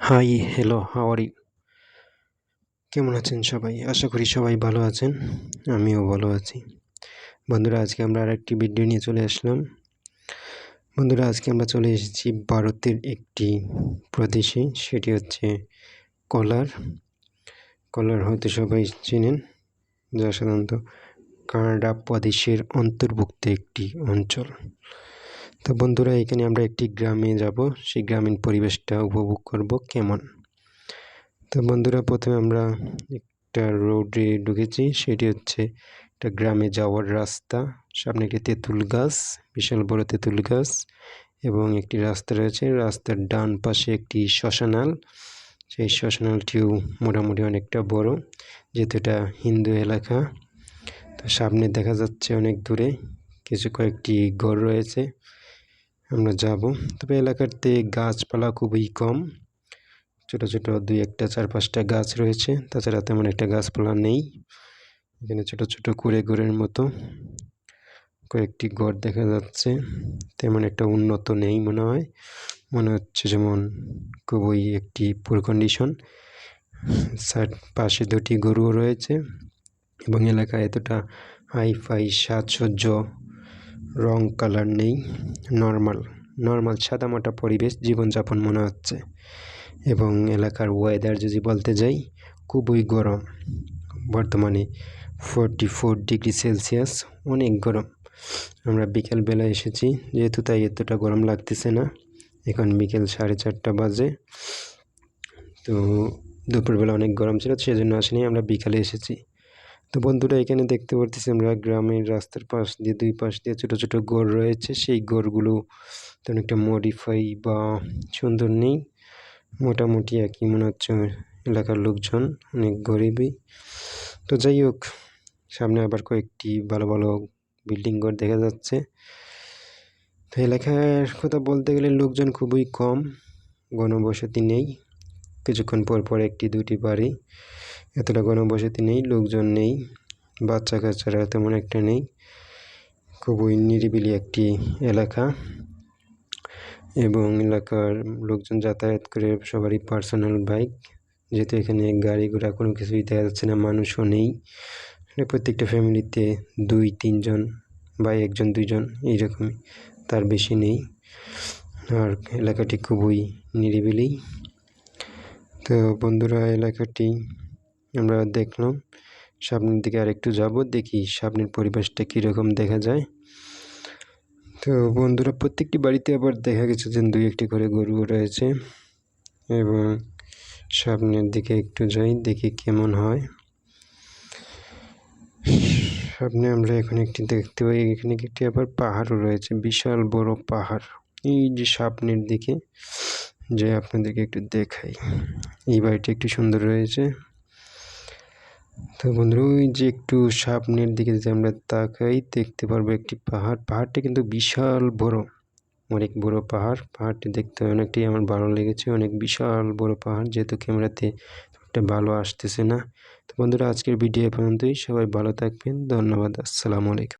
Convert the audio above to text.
Hi hello how are you কেমন আছেন সবাই? আশা করি সবাই ভালো আছেন। আমিও ভালো আছি। বন্ধুরা, আজকে আমরা আর একটি ভিডিও নিয়ে চলে আসলাম। বন্ধুরা, আজকে আমরা চলে এসেছি ভারতের একটি প্রদেশে, সেটি হচ্ছে কলার। কলার হয়তো সবাই চেনেন। যা সাধারণত কানাডা প্রদেশের অন্তর্ভুক্ত একটি অঞ্চল। তো বন্ধুরা, এখানে আমরা একটি গ্রামে যাব। সেই গ্রামীণ পরিবেশটা উপভোগ করব কেমন? তো বন্ধুরা, প্রথমে আমরা একটা রোডে ঢুকেছি। সেটি হচ্ছে একটা গ্রামে যাওয়ার রাস্তা। সামনে একটি তেঁতুল গাছ, বিশাল বড় তেঁতুল গাছ এবং একটি রাস্তা রয়েছে। রাস্তার ডান পাশে একটি শ্মশানাল। সেই শ্মশানালটিও মোটামুটি অনেকটা বড়, যেহেতু এটা হিন্দু এলাকা। তো সামনে দেখা যাচ্ছে অনেক দূরে কিছু কয়েকটি ঘর রয়েছে। আমরা যাব। তবে এলাকাতে গাছপালা খুবই কম। ছোট ছোট দুই একটা, চার পাঁচটা গাছ রয়েছে। তাছাড়া তেমন একটা গাছপালা নেই। এখানে ছোট ছোট কুড়ে ঘরের মতো কয়েকটি ঘর দেখা যাচ্ছে। তেমন একটা উন্নত নেই মনে হয়। মনে হচ্ছে যেমন খুবই একটি পুর কন্ডিশন সাইড, পাশে দুটি গরুও রয়েছে এবং এলাকায় এতটা হাইফাই সাজসজ্জ রং কালার নেই, নর্মাল। নর্মাল সাদামাটা পরিবেশ, জীবনযাপন মনে হচ্ছে। এবং এলাকার ওয়েদার যদি বলতে যাই, খুবই গরম। বর্তমানে ফোরটি ফোর ডিগ্রি সেলসিয়াস অনেক গরম। আমরা বিকেলবেলা এসেছি, যেহেতু তাই এতটা গরম লাগতেছে না। এখন বিকেল সাড়ে চারটা বাজে। তো দুপুরবেলা অনেক গরম ছিল, সেজন্য আসেনি, আমরা বিকালে এসেছি। তো বন্ধুরা, এখানে দেখতে পারতেছি আমরা গ্রামের রাস্তার পাশ দিয়ে, দুই পাশ দিয়ে ছোট ছোট গড় রয়েছে। সেই গড়গুলো তেমন একটা মডিফাই বা সুন্দর নেই। মোটামুটি একই মনে হচ্ছে এলাকার লোকজন, অনেক গরিবই। তো যাই হোক, সামনে আবার কয়েকটি ভালো ভালো বিল্ডিং ঘর দেখা যাচ্ছে। তো এলাকার কথা বলতে গেলে লোকজন খুবই কম, গণবসতি নেই। কিছুক্ষণ পর পর একটি দুটি বাড়ি, এতটা গণবসতি নেই, লোকজন নেই বাচ্চা কাচ্চারা তেমন একটা নেই, খুবই নিরিবিলি একটি এলাকা এবং এলাকার লোকজন যাতায়াত করে সবারই পার্সোনাল বাইক, যেহেতু এখানে গাড়ি ঘোড়া কোনো কিছুই দেখা যাচ্ছে না, মানুষও নেই। প্রত্যেকটা ফ্যামিলিতে দুই, তিনজন বা একজন, দুইজন এইরকমই, তার বেশি নেই। আর এলাকাটি খুবই নিরিবিলি। তো বন্ধুরা, এলাকাটি আমরা দেখলাম। সামনের দিকে আর একটু যাব, দেখি সামনের পরিবেশটা কীরকম দেখা যায়। তো বন্ধুরা, প্রত্যেকটি বাড়িতে আবার দেখা গেছে যে দুই একটি করে গরু রয়েছে এবং সামনের দিকে একটু যাই, দেখি কেমন হয়। সামনে আমরা এখানে একটি দেখতে পাই, এখানে একটি আবার পাহাড়ও রয়েছে, বিশাল বড় পাহাড়। এই যে সামনের দিকে যে আপনাদেরকে একটু দেখাই। এই বাড়িটি একটু সুন্দর রয়েছে। তো বন্ধুরা, ওই যে একটু সামনের দিকে যদি আমরা তাকাই, দেখতে পারব একটি পাহাড়। পাহাড়টি কিন্তু বিশাল বড়, অনেক বড় পাহাড়। পাহাড়টি দেখতে অনেকটাই আমার ভালো লেগেছে, অনেক বিশাল বড় পাহাড়। যেহেতু ক্যামেরাতে একটা ভালো আসতেছে না। তো বন্ধুরা, আজকের ভিডিও পর্যন্তই। সবাই ভালো থাকবেন। ধন্যবাদ। আসসালামু আলাইকুম।